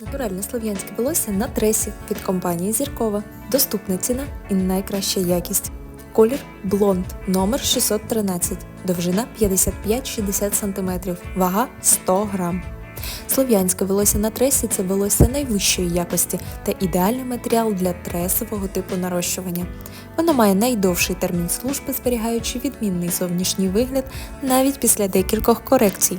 Натуральне слов'янське волосся на тресі від компанії Зіркова. Доступна ціна і найкраща якість. Колір блонд номер 613, довжина 55-60 см, вага 100 грам. Слов'янське волосся на тресі це волосся найвищої якості та ідеальний матеріал для тресового типу нарощування. Воно має найдовший термін служби, зберігаючи відмінний зовнішній вигляд навіть після декількох корекцій.